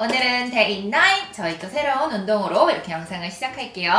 오늘은 데이 9 저희 또 새로운 운동으로 이렇게 영상을 시작할게요.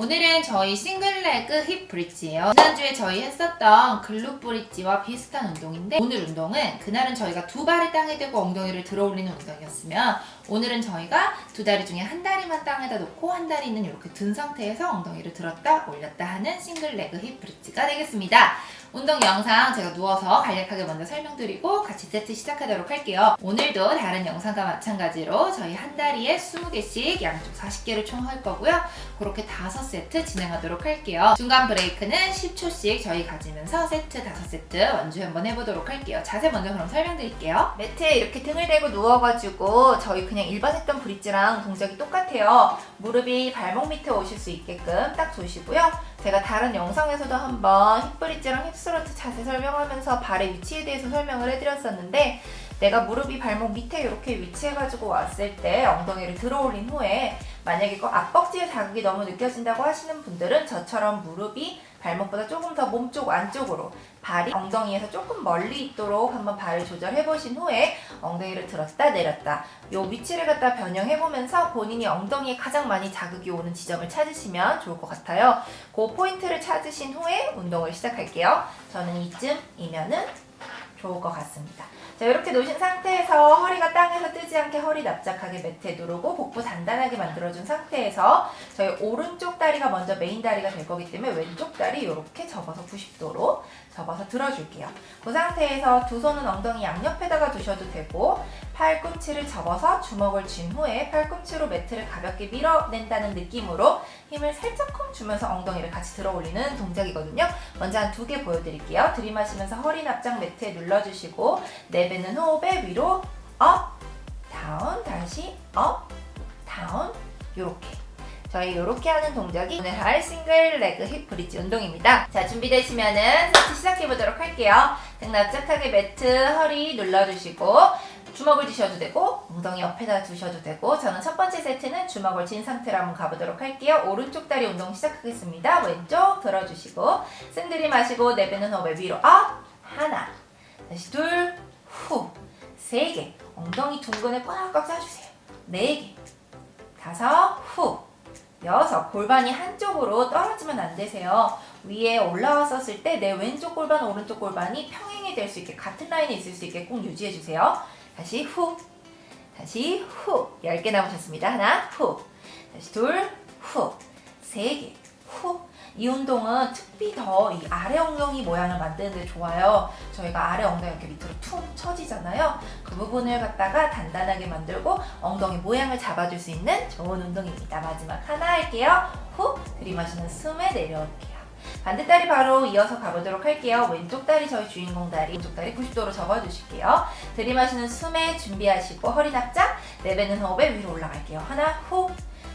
오늘은 저희 싱글레그 힙 브릿지예요. 지난주에 저희 했었던 글루 브릿지와 비슷한 운동인데 오늘 운동은 그날은 저희가 두 발을 땅에 대고 엉덩이를 들어 올리는 운동이었으면 오늘은 저희가 두 다리 중에 한 다리만 땅에다 놓고 한 다리는 이렇게 든 상태에서 엉덩이를 들었다 올렸다 하는 싱글레그 힙 브릿지가 되겠습니다. 운동 영상 제가 누워서 간략하게 먼저 설명드리고 같이 세트 시작하도록 할게요. 오늘도 다른 영상과 마찬가지로 저희 한 다리에 20개씩 양쪽 40개를 총 할 거고요. 그렇게 5세트 진행하도록 할게요. 중간 브레이크는 10초씩 저희 가지면서 세트 5세트 완주 한번 해보도록 할게요. 자세 먼저 그럼 설명드릴게요. 매트에 이렇게 등을 대고 누워가지고 저희 그냥 일반 했던 브릿지랑 동작이 똑같아요. 무릎이 발목 밑에 오실 수 있게끔 딱 두시고요. 제가 다른 영상에서도 한번 힙브릿지랑 힙스러트 자세 설명하면서 발의 위치에 대해서 설명을 해드렸었는데 내가 무릎이 발목 밑에 이렇게 위치해가지고 왔을 때 엉덩이를 들어 올린 후에 만약에 그 앞벅지의 자극이 너무 느껴진다고 하시는 분들은 저처럼 무릎이 발목보다 조금 더 몸쪽 안쪽으로 발이 엉덩이에서 조금 멀리 있도록 한번 발을 조절해 보신 후에 엉덩이를 들었다 내렸다 요 위치를 갖다 변형해 보면서 본인이 엉덩이에 가장 많이 자극이 오는 지점을 찾으시면 좋을 것 같아요. 그 포인트를 찾으신 후에 운동을 시작할게요. 저는 이쯤이면은 좋을 것 같습니다. 자, 이렇게 놓으신 상태에서 허리가 땅에서 뜨지 않게 허리 납작하게 매트에 누르고 복부 단단하게 만들어준 상태에서 저희 오른쪽 다리가 먼저 메인 다리가 될 거기 때문에 왼쪽 다리 이렇게 접어서 90도로 접어서 들어줄게요. 그 상태에서 두 손은 엉덩이 양옆에다가 두셔도 되고 팔꿈치를 접어서 주먹을 쥔 후에 팔꿈치로 매트를 가볍게 밀어낸다는 느낌으로 힘을 살짝쿵 주면서 엉덩이를 같이 들어 올리는 동작이거든요. 먼저 한 두 개 보여드릴게요. 들이마시면서 허리 납작 매트에 눌러주시고 내뱉는 호흡에 위로 업, 다운, 다시 업, 다운 이렇게 저희 이렇게 하는 동작이 오늘 할 싱글 레그 힙 브릿지 운동입니다. 자 준비되시면은 세트 시작해 보도록 할게요. 등 납작하게 매트 허리 눌러주시고 주먹을 쥐셔도 되고 엉덩이 옆에다 두셔도 되고 저는 첫 번째 세트는 주먹을 쥔 상태로 한번 가보도록 할게요. 오른쪽 다리 운동 시작하겠습니다. 왼쪽 들어주시고 쓴 들이 마시고 내뱉는 호흡에 위로 업 하나 다시 둘후세 개 엉덩이 둥근에 꽉꽉 짜주세요. 네 개 다섯 후 여섯 골반이 한쪽으로 떨어지면 안 되세요. 위에 올라왔었을 때 내 왼쪽 골반, 오른쪽 골반이 평행이 될 수 있게 같은 라인에 있을 수 있게 꼭 유지해 주세요. 다시 후, 다시 후. 10개 남으셨습니다. 하나, 후. 다시 둘, 후. 세 개, 후. 이 운동은 특히 더 이 아래 엉덩이 모양을 만드는데 좋아요. 저희가 아래 엉덩이 이렇게 밑으로 툭 처지잖아요. 그 부분을 갖다가 단단하게 만들고 엉덩이 모양을 잡아줄 수 있는 좋은 운동입니다. 마지막 하나 할게요. 후 들이마시는 숨에 내려올게요. 반대 다리 바로 이어서 가보도록 할게요. 왼쪽 다리 저희 주인공 다리, 왼쪽 다리 90도로 접어주실게요. 들이마시는 숨에 준비하시고 허리 납작, 내뱉는 호흡에 위로 올라갈게요. 하나, 후,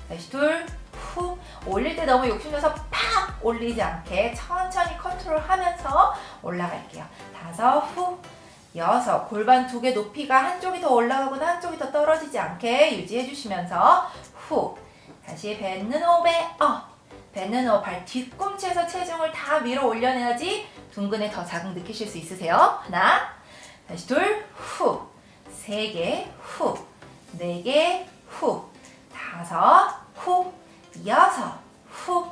다시 둘, 후. 올릴 때 너무 욕심내서 팍 올리지 않게 천천히 컨트롤하면서 올라갈게요. 다섯, 후, 여섯. 골반 두 개 높이가 한쪽이 더 올라가거나 한쪽이 더 떨어지지 않게 유지해 주시면서 후. 다시 뱉는 호흡에 업. 뱉는 호흡 발 뒤꿈치에서 체중을 다 밀어 올려내야지 둥근에 더 자극 느끼실 수 있으세요. 하나. 다시 둘, 후. 세 개, 후. 네 개, 후. 다섯, 후. 여섯, 후.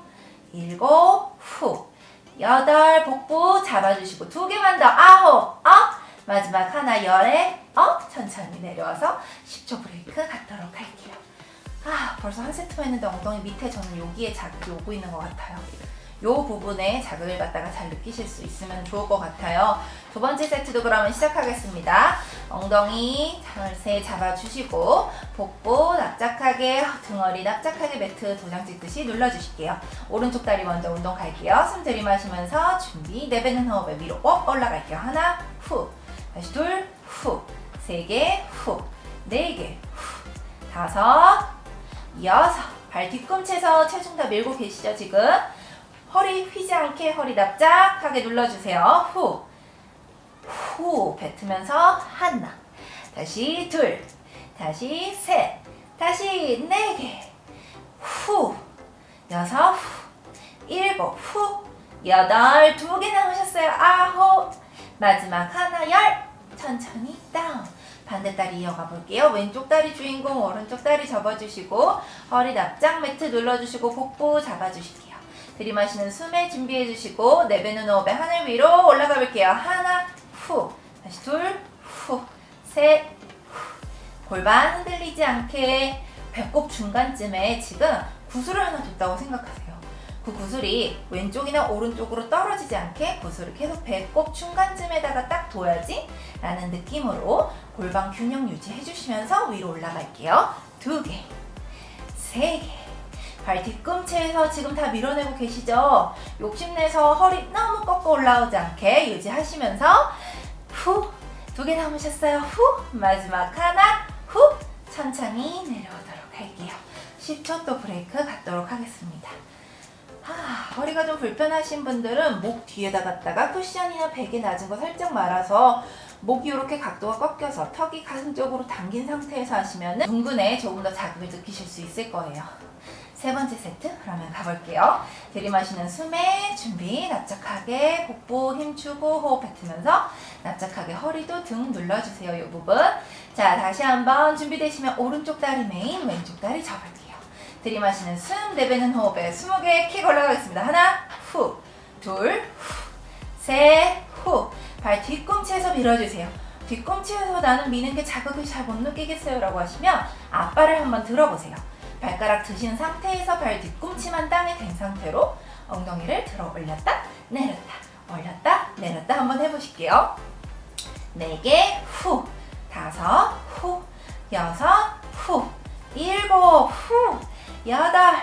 일곱, 후. 여덟, 복부 잡아주시고 두 개만 더 아홉, 업. 마지막 하나 열에 업. 천천히 내려와서 10초 브레이크 갖도록 할게요. 아, 벌써 한 세트만 했는데 엉덩이 밑에 저는 여기에 자극이 오고 있는 것 같아요. 요 부분에 자극을 갖다가 잘 느끼실 수 있으면 좋을 것 같아요. 두 번째 세트도 그러면 시작하겠습니다. 엉덩이 자세 잡아주시고 복부 납작하게 등허리 납작하게 매트 도장 찍듯이 눌러주실게요. 오른쪽 다리 먼저 운동 갈게요. 숨 들이마시면서 준비 내뱉는 호흡에 위로 업 올라갈게요. 하나 후 다시 둘 후 세 개 후 네 개 후 다섯 여섯 발 뒤꿈치에서 체중 다 밀고 계시죠 지금? 허리 휘지 않게 허리 납작하게 눌러주세요. 후. 후. 뱉으면서 하나. 다시 둘. 다시 셋 다시 네 개 후. 여섯. 후 일곱. 후. 여덟. 두 개 남으셨어요. 아홉. 마지막 하나 열. 천천히 다운 반대 다리 이어가 볼게요. 왼쪽 다리 주인공, 오른쪽 다리 접어주시고 허리 납작 매트 눌러주시고 복부 잡아주실게요. 들이마시는 숨에 준비해주시고 내뱉는 호흡에 하늘 위로 올라가 볼게요. 하나, 후, 다시 둘, 후, 셋, 후. 골반 흔들리지 않게 배꼽 중간쯤에 지금 구슬을 하나 뒀다고 생각하세요. 그 구슬이 왼쪽이나 오른쪽으로 떨어지지 않게 구슬을 계속 배꼽 중간쯤에다가 딱 둬야지 라는 느낌으로 골반 균형 유지해 주시면서 위로 올라갈게요. 두 개, 세 개. 발 뒤꿈치에서 지금 다 밀어내고 계시죠? 욕심내서 허리 너무 꺾어 올라오지 않게 유지하시면서 후, 두 개 남으셨어요. 후, 마지막 하나, 후, 천천히 내려오도록 할게요. 10초 또 브레이크 갖도록 하겠습니다. 아, 허리가 좀 불편하신 분들은 목 뒤에다 갖다가 쿠션이나 베개 낮은 거 살짝 말아서 목이 이렇게 각도가 꺾여서 턱이 가슴 쪽으로 당긴 상태에서 하시면 둥근에 조금 더 자극을 느끼실 수 있을 거예요. 세 번째 세트 그러면 가볼게요. 들이마시는 숨에 준비 납작하게 복부 힘주고 호흡 뱉으면서 납작하게 허리도 등 눌러주세요. 이 부분. 자 다시 한번 준비되시면 오른쪽 다리 메인 왼쪽 다리 접을게요. 들이마시는 숨 내뱉는 호흡에 20개 킥 올라가겠습니다. 하나 후 둘, 후, 셋, 후. 발 뒤꿈치에서 밀어주세요. 뒤꿈치에서 나는 미는 게 자극을 잘못 느끼겠어요 라고 하시면 앞발을 한번 들어보세요. 발가락 드신 상태에서 발 뒤꿈치만 땅에 댄 상태로 엉덩이를 들어 올렸다 내렸다 올렸다 내렸다 한번 해보실게요. 네 개, 후, 다섯, 후, 여섯, 후, 일곱, 후, 여덟,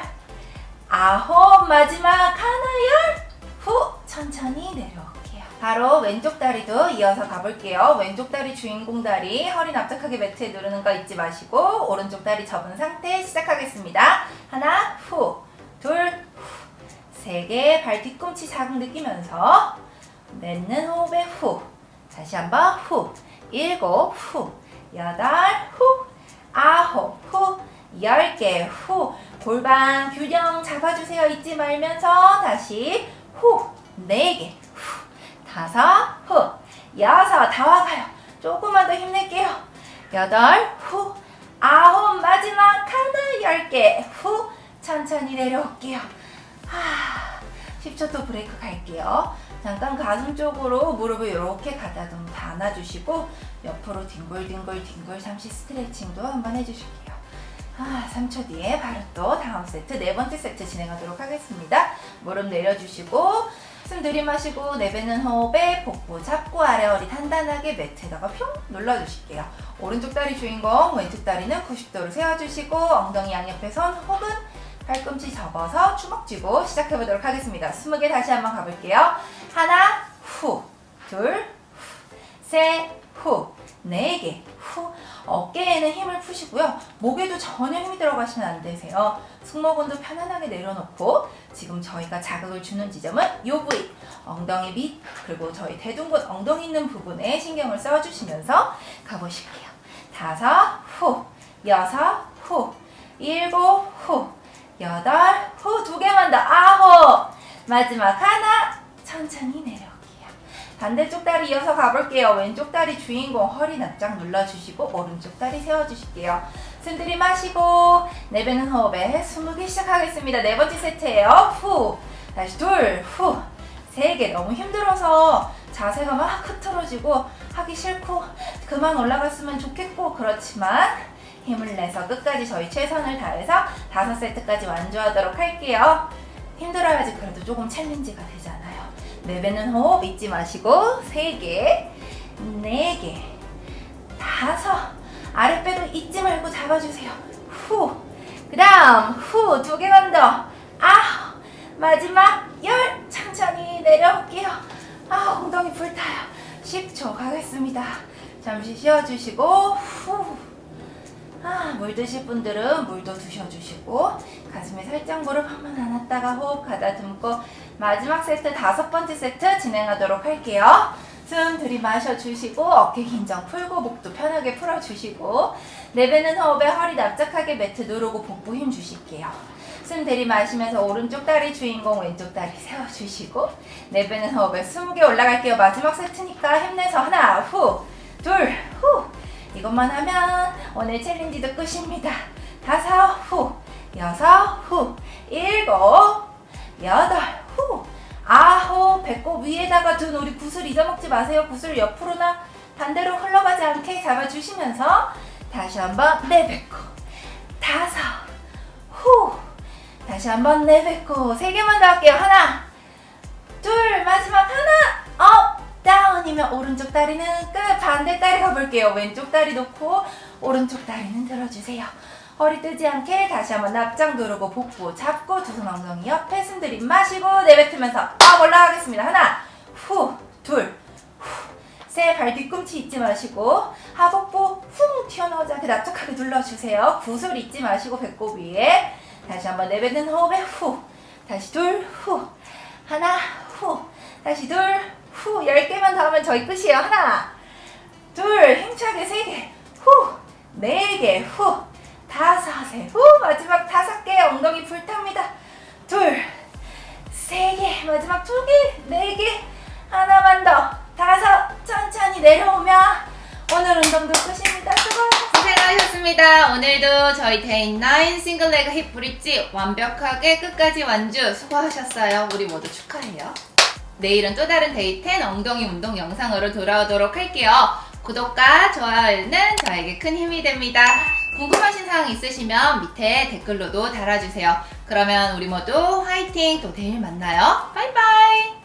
아홉, 마지막 하나, 열, 후, 천천히 내려올게요. 바로 왼쪽 다리도 이어서 가볼게요. 왼쪽 다리 주인공 다리, 허리 납작하게 매트에 누르는 거 잊지 마시고, 오른쪽 다리 접은 상태 시작하겠습니다. 하나, 후, 둘, 후, 세 개, 발 뒤꿈치 자극 느끼면서, 뱉는 호흡에 후, 다시 한번 후, 일곱, 후, 여덟, 후, 아홉, 후, 열 개, 후, 골반 균형 잡아주세요. 잊지 말면서 다시 후, 네 개, 후, 다섯, 후, 여섯, 다 와가요. 조금만 더 힘낼게요. 여덟, 후, 아홉, 마지막 하나, 열 개, 후, 천천히 내려올게요. 하, 10초 또 브레이크 갈게요. 잠깐 가슴 쪽으로 무릎을 이렇게 가다듬 다 안아주시고 옆으로 뒹굴뒹굴 뒹굴 잠시 스트레칭도 한번 해주실게요. 아, 3초 뒤에 바로 또 다음 세트 네 번째 세트 진행하도록 하겠습니다. 무릎 내려주시고 숨 들이마시고 내뱉는 호흡에 복부 잡고 아래 허리 단단하게 매트에다가 평 눌러주실게요. 오른쪽 다리 주인공, 왼쪽 다리는 90도로 세워주시고 엉덩이 양옆에 손 혹은 팔꿈치 접어서 주먹 쥐고 시작해보도록 하겠습니다. 20개 다시 한번 가볼게요. 하나, 후, 둘, 후, 셋, 후, 네 개, 후. 어깨에는 힘을 푸시고요. 목에도 전혀 힘이 들어가시면 안 되세요. 승모근도 편안하게 내려놓고 지금 저희가 자극을 주는 지점은 이 부위, 엉덩이 밑, 그리고 저희 대둔근 엉덩이 있는 부분에 신경을 써주시면서 가보실게요. 다섯, 후, 여섯, 후, 일곱, 후, 여덟, 후, 두 개만 더, 아홉, 마지막 하나, 천천히 내려올게요. 반대쪽 다리 이어서 가볼게요. 왼쪽 다리 주인공 허리 납작 눌러주시고 오른쪽 다리 세워주실게요. 숨 들이마시고 내뱉는 호흡에 20개 시작하겠습니다. 네 번째 세트예요. 후, 다시 둘, 후, 세 개. 너무 힘들어서 자세가 막 흐트러지고 하기 싫고 그만 올라갔으면 좋겠고 그렇지만 힘을 내서 끝까지 저희 최선을 다해서 다섯 세트까지 완주하도록 할게요. 힘들어야지 그래도 조금 챌린지가 되잖아요. 내뱉는 호흡 잊지 마시고 세 개, 네 개, 다섯. 아랫배도 잊지 말고 잡아주세요. 후. 그 다음 후 두 개만 더. 아홉. 마지막 열. 천천히 내려올게요. 아 엉덩이 불타요. 10초 가겠습니다. 잠시 쉬어주시고 후. 아, 물 드실 분들은 물도 드셔주시고 가슴에 살짝 무릎 한 번 안았다가 호흡 가다듬고 마지막 세트 다섯 번째 세트 진행하도록 할게요. 숨 들이마셔 주시고 어깨 긴장 풀고 목도 편하게 풀어 주시고 내뱉는 호흡에 허리 납작하게 매트 누르고 복부 힘 주실게요. 숨 들이마시면서 오른쪽 다리 주인공 왼쪽 다리 세워 주시고 내뱉는 호흡에 20개 올라갈게요. 마지막 세트니까 힘내서 하나 후 둘 후 이것만 하면 오늘 챌린지도 끝입니다. 다섯 후, 여섯 후, 일곱, 여덟 후, 아홉 배꼽 위에다가 둔 우리 구슬 잊어먹지 마세요. 구슬 옆으로나 반대로 흘러가지 않게 잡아주시면서 다시 한번 내뱉고 다섯 후 다시 한번 내뱉고 세 개만 더 할게요. 하나 둘 마지막 하나 업 다운이면 오른쪽 다리는 끝 반대 다리 가볼게요. 왼쪽 다리 놓고 오른쪽 다리는 들어주세요. 허리 뜨지 않게 다시 한번 납작 누르고 복부 잡고 두 손 엉덩이 옆에 숨 들이마시고 내뱉으면서 업 올라가겠습니다. 하나 후둘셋발 뒤꿈치 잊지 마시고 하복부 훅 튀어나오지 않게 납작하게 눌러주세요. 구슬 잊지 마시고 배꼽 위에 다시 한번 내뱉는 호흡에 후. 다시 둘 후. 하나 후. 다시 둘 후. 열 개만 더 하면 저희 끝이에요. 하나 둘 힘차게 세 개 후 네 개 후 다섯에 후 마지막 다섯 개 엉덩이 불탑니다. 둘 세 개 마지막 두 개 네 개 하나만 더 다섯 천천히 내려오면 오늘 운동도 끝입니다. 수고하셨습니다. 오늘도 저희 데이 9 싱글 레그 힙 브릿지 완벽하게 끝까지 완주 수고하셨어요. 우리 모두 축하해요. 내일은 또 다른 데이 10 엉덩이 운동 영상으로 돌아오도록 할게요. 구독과 좋아요는 저에게 큰 힘이 됩니다. 궁금하신 사항 있으시면 밑에 댓글로도 달아주세요. 그러면 우리 모두 화이팅! 또 내일 만나요. 바이바이!